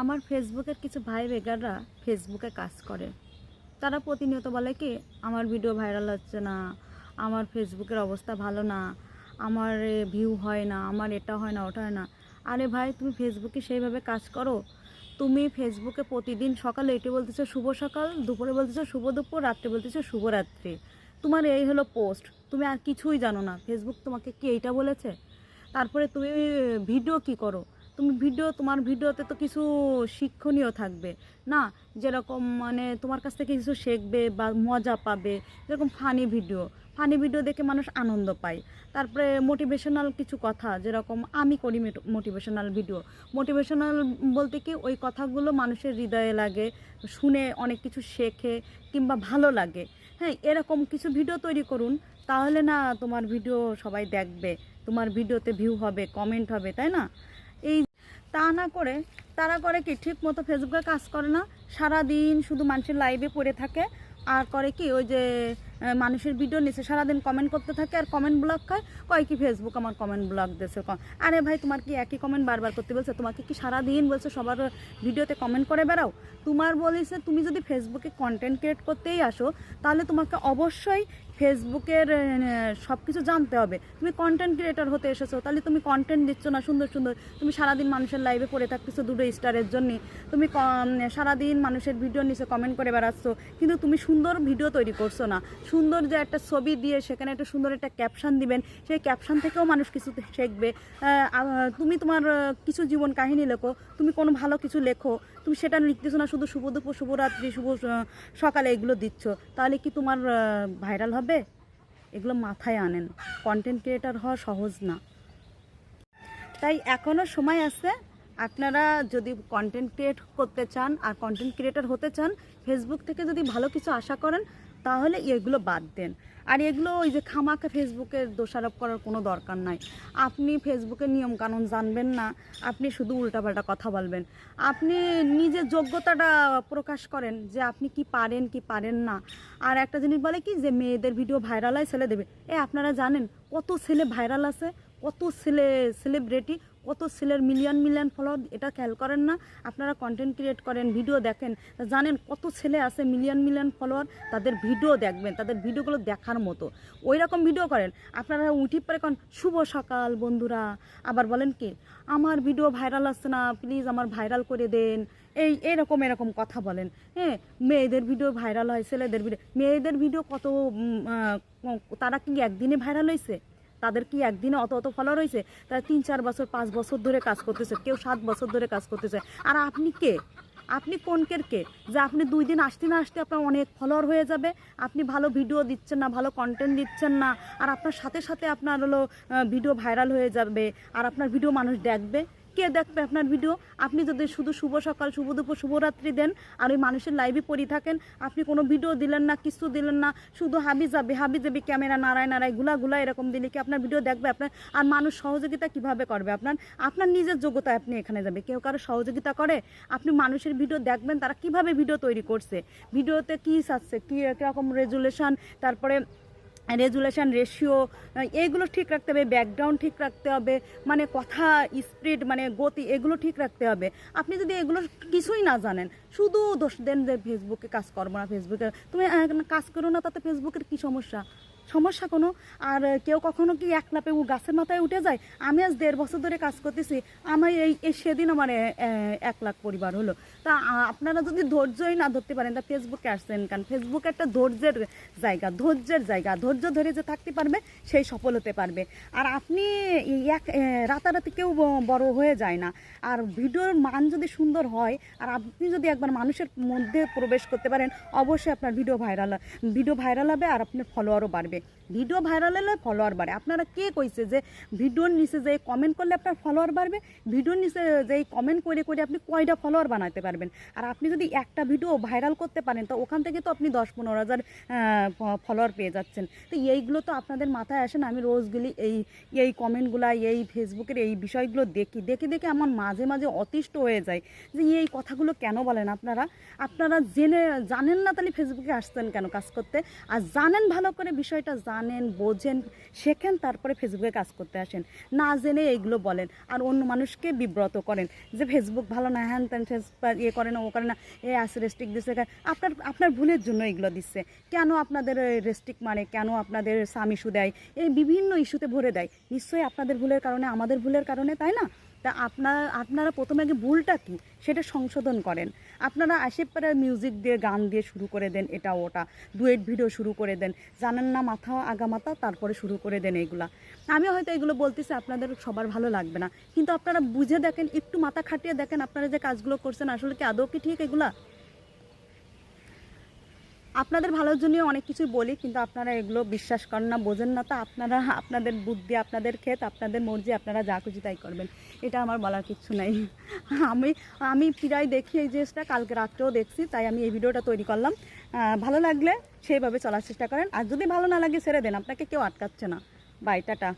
আমার ফেসবুকের কিছু ভাই বেগাররা ফেসবুকে কাজ করে। তারা প্রতিনিয়ত বলে কি, আমার ভিডিও ভাইরাল হচ্ছে না, আমার ফেসবুকের অবস্থা ভালো না, আমার ভিউ হয় না, আমার এটা হয় না, ওটা হয় না। আরে ভাই, তুমি ফেসবুকে সেইভাবে কাজ করো? তুমি ফেসবুকে প্রতিদিন সকালে এটি বলতেছো শুভ সকাল, দুপুরে বলতেছো শুভ দুপুর, রাত্রে বলতেছো শুভরাত্রি তোমার এই হলো পোস্ট তুমি আর কিছুই জানো না। ফেসবুক তোমাকে কি এইটা বলেছে? তারপরে তুমি ভিডিও কি করো? তুমি ভিডিও, তোমার ভিডিওতে তো কিছু শিক্ষণীয় থাকবে। না, যেরকম মানে তোমার কাছ থেকে কিছু শিখবে বা মজা পাবে, যেরকম ফানি ভিডিও ফানি ভিডিও দেখে মানুষ আনন্দ পায়। তারপরে মোটিভেশনাল কিছু কথা, যেরকম আমি করি মোটিভেশনাল ভিডিও মোটিভেশনাল বলতে কি, ওই কথাগুলো মানুষের হৃদয়ে লাগে, শুনে অনেক কিছু শেখে কিংবা ভালো লাগে। হ্যাঁ এরকম কিছু ভিডিও তৈরি করুন, তাহলে না তোমার ভিডিও সবাই দেখবে। তোমার ভিডিওতে ভিউ হবে কমেন্ট হবে, তাই না? এই তা না করে তারা করে কি, ঠিক মতো ফেসবুকে কাজ করে না। সারা দিন শুধু মানুষের লাইভে পড়ে থাকে। আর করে কি, ওই যে মানুষের ভিডিও নিচে সারাদিন কমেন্ট করতে থাকে আর কমেন্ট ব্লক খায় কয় কি ফেসবুক আমার কমেন্ট ব্লক দিয়েছে আরে ভাই, তোমার কি একই কমেন্ট বারবার করতে বলছে? তোমাকে কি সারাদিন বলছে সবার ভিডিওতে কমেন্ট করে বেড়াও? তোমার বলিছে, তুমি যদি ফেসবুকে কন্টেন্ট ক্রিয়েট করতেই আসো, তাহলে তোমাকে অবশ্যই ফেসবুকের সব কিছু জানতে হবে। তুমি কন্টেন্ট ক্রিয়েটর হতে এসেছ, তাহলে তুমি কন্টেন্ট দিচ্ছ না সুন্দর সুন্দর। তুমি সারাদিন মানুষের লাইভে পড়ে থাকতেছো দুটো স্টারের জন্য। তুমি সারাদিন মানুষের ভিডিও নিচে কমেন্ট করে বেড়াচ্ছ, কিন্তু তুমি সুন্দর ভিডিও তৈরি করছ না। সুন্দর যে একটা ছবি দিয়ে সেখানে একটা সুন্দর একটা ক্যাপশন দিবেন, সেই ক্যাপশন থেকেও মানুষ কিছু শিখবে। তুমি তোমার কিছু জীবন কাহিনী লেখো, তুমি কোনো ভালো কিছু লেখো, তুমি সেটা লিখতেছো না, শুধু শুভ দুপুর শুভরাত্রি শুভ সকালে এগুলো দিচ্ছ, তাহলে কি তোমার ভাইরাল হবে? এগুলো মাথায় আনেন। কন্টেন্ট ক্রিয়েটার হওয়া সহজ না। তাই এখনও সময় আছে, আপনারা যদি কন্টেন্ট ক্রিয়েট করতে চান আর কন্টেন্ট ক্রিয়েটার হতে চান ফেসবুক থেকে যদি ভালো কিছু আশা করেন তাহলে এগুলো বাদ দেন। আর এগুলো ওই যে খামাকে ফেসবুকে দোষারোপ করার কোনো দরকার নাই। আপনি ফেসবুকের নিয়মকানুন জানবেন না, আপনি শুধু উল্টাপাল্টা কথা বলবেন। আপনি নিজের যোগ্যতাটা প্রকাশ করেন যে আপনি কি পারেন কি পারেন না। আর একটা জিনিস বলে কি যে মেয়েদের ভিডিও ভাইরাল হয় ছেলে দেবে এ, আপনারা জানেন কত ছেলে ভাইরাল আছে? কত ছেলে সেলিব্রিটি কত ছেলের মিলিয়ন মিলিয়ন ফলোয়ার এটা খেয়াল করেন না। আপনারা কন্টেন্ট ক্রিয়েট করেন ভিডিও দেখেন জানেন কত ছেলে আছে মিলিয়ন মিলিয়ন ফলোয়ার তাদের ভিডিও দেখবেন, তাদের ভিডিওগুলো দেখার মতো। ওই রকম ভিডিও করেন, আপনারা উঠি পরে কন, শুভ সকাল বন্ধুরা। আবার বলেন কি, আমার ভিডিও ভাইরাল আসছে না প্লিজ আমার ভাইরাল করে দেন। এই, এরকম এরকম কথা বলেন। হ্যাঁ মেয়েদের ভিডিও ভাইরাল হয়, ছেলেদের ভিডিও মেয়েদের ভিডিও কত তারা কি একদিনে ভাইরাল হয়েছে তাদের কি একদিনে অত অত ফলো রয়েছে তারা তিন, চার বছর, পাঁচ বছর ধরে কাজ করতেছে, কেউ সাত বছর ধরে কাজ করতেছে। আর আপনি কে? আপনি কোনকের কে? যে আপনি দুই দিন আসতে না আসতে আপনার অনেক ফলোয়ার হয়ে যাবে। আপনি ভালো ভিডিও দিচ্ছেন না, ভালো কন্টেন্ট দিচ্ছেন না, আর আপনার সাথে সাথে আপনার হলো ভিডিও ভাইরাল হয়ে যাবে, আর আপনার ভিডিও মানুষ দেখবে। কে দেখবে আপনার ভিডিও আপনি যদি শুধু শুভ সকাল, শুভ দুপুর, শুভরাত্রি দেন, আর ওই মানুষের লাইভে পড়ে থাকেন, আপনি কোনো ভিডিও দিলেন না, কিছু দিলেন না, শুধু হাবি যাবে হাবি যাবে ক্যামেরা নাড়ায় নাড়ায়, গুলা গুলা এরকম দিলে কি আপনার ভিডিও দেখবে আপনার? আর মানুষ সহযোগিতা কীভাবে করবে আপনার? আপনার নিজের যোগ্যতা আপনি এখানে যাবে। কেউ কারও সহযোগিতা করে? আপনি মানুষের ভিডিও দেখবেন, তারা কীভাবে ভিডিও তৈরি করছে? ভিডিওতে কী চাচ্ছে কী কীরকম রেজুলেশন তারপরে রেজুলেশন রেশিও এইগুলো ঠিক রাখতে হবে, ব্যাকগ্রাউন্ড ঠিক রাখতে হবে মানে কথা স্পিড মানে গতি, এগুলো ঠিক রাখতে হবে। আপনি যদি এগুলো কিছুই না জানেন, শুধু দোষ দেন যে ফেসবুকে কাজ করব না ফেসবুকে তুমি কাজ করো না, তাতে ফেসবুকের কি সমস্যা? সমস্যা কোনো। আর কেউ কখনো কি এক লাপে উ গাছের মাথায় উঠে যায়? আমি আজ দেড় বছর ধরে কাজ করতেছি। আমার এই এই সেদিন আমার এক লাখ পরিবার হলো। তা আপনারা যদি ধৈর্যই না ধরতে পারেন, তা ফেসবুকে আসছেন কারণ ফেসবুক একটা ধৈর্যের জায়গা ধৈর্যের জায়গা। ধৈর্য ধরে যে থাকতে পারবে, সেই সফল হতে পারবে। আর আপনি এক রাতারাতি কেউ বড় হয়ে যায় না। আর ভিডিওর মান যদি সুন্দর হয়, আর আপনি যদি একবার মানুষের মধ্যে প্রবেশ করতে পারেন, অবশ্যই আপনার ভিডিও ভাইরাল ভিডিও ভাইরাল হবে আর আপনার ফলোয়ারও বাড়বে। ভিডিও ভাইরাল হলে ফলোয়ার বাড়ে। আপনারা কে কইছে যে ভিডিওর নিচে যে কমেন্ট করলে আপনার ফলোয়ার বাড়বে? ভিডিওর নিচে যে কমেন্ট করে করে আপনি কয়টা ফলোয়ার বানাতে পারবেন? আর আপনি যদি একটা ভিডিও ভাইরাল করতে পারেন, তো ওখান থেকে তো আপনি দশ পনেরো হাজার ফলোয়ার পেয়ে যাচ্ছেন। তো এইগুলো তো আপনাদের মাথায় আসে না? আমি রোজগুলি এই এই কমেন্টগুলো এই ফেসবুকের এই বিষয়গুলো দেখি। দেখে দেখে আমার মাঝে মাঝে অতিষ্ঠ হয়ে যায় যে এই কথাগুলো কেন বলেন আপনারা? আপনারা জেনে, জানেন না তাহলে ফেসবুকে আসছেন কেন কাজ করতে? আর জানেন ভালো করে বিষয়টা জানেন, বোঝেন, শেখেন, তারপরে ফেসবুকে কাজ করতে আসেন। না জেনে এইগুলো বলেন আর অন্য মানুষকে বিব্রত করেন যে ফেসবুক ভালো না, হ্যান ত্যান ইয়ে করে না, ও করে না, এ আসে রেস্ট্রিক দিচ্ছে আপনার আপনার ভুলের জন্য এগুলো দিচ্ছে। কেন আপনাদের রেস্ট্রিক মানে কেন আপনাদের সাম ইস্যু দেয় এই বিভিন্ন ইস্যুতে ভরে দেয়। নিশ্চয়ই আপনাদের ভুলের কারণে, আমাদের ভুলের কারণে, তাই না? তা আপনারা আপনারা প্রথমে আগে ভুলটা কী? সেটা সংশোধন করেন। আপনারা আশেপাড়ার মিউজিক দিয়ে, গান দিয়ে শুরু করে দেন এটা, ওটা। দুয়েট ভিডিও শুরু করে দেন। জানেন না মাথা আগামাথা তারপরে শুরু করে দেন এইগুলা আমি হয়তো এগুলো বলতেছি, আপনাদের সবার ভালো লাগবে না। কিন্তু আপনারা বুঝে দেখেন, একটু মাথা খাটিয়ে দেখেন আপনারা যে কাজগুলো করছেন, আসলে কি আদৌ কি ঠিক এগুলা? আপনাদের ভালোর জন্য অনেক কিছুই বলি, কিন্তু আপনারা এগুলো বিশ্বাস করেন না, বোঝেন না। তো আপনারা, আপনাদের বুদ্ধি, আপনাদের ক্ষেত, আপনাদের মর্জি, আপনারা যা খুশি তাই করবেন। এটা আমার বলার কিচ্ছু নাই। আমি আমি প্রায় দেখি এই জিনিসটা, কালকে রাত্রেও দেখছি, তাই আমি এই ভিডিওটা তৈরি করলাম। ভালো লাগলে সেইভাবে চলার চেষ্টা করেন। আর যদি ভালো না লাগে, ছেড়ে দেন, আপনাকে কেউ আটকাচ্ছে না। Bye, tata.